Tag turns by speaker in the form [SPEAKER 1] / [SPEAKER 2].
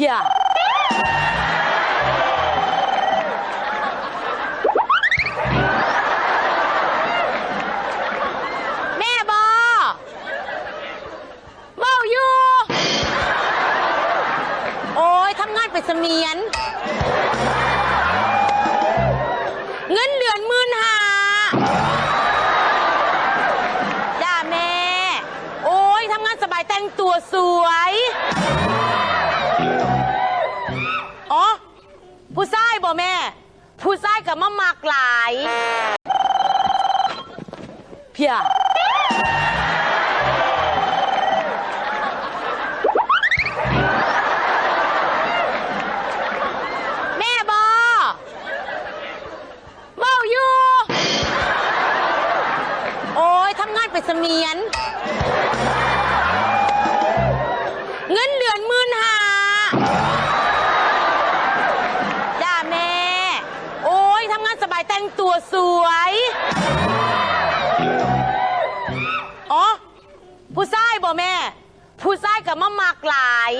[SPEAKER 1] พียแม่บอเมาอยู่ โอ้ยทำงานเป็นเสมียน เงินเดือนหมื่นหาจ้าแม่ โอ้ยทำงานสบายแต่งตัวสวย ผู้ชายบ่แม่ ผู้ชายกับมะมากหลายเพียแม่บอเมาอยู่ โอ้ยทำงานเป็นเสมียน งตัวสวย อ๋อ ผู้ชายบ่แม่ ผู้ชายกับมะมากหลาย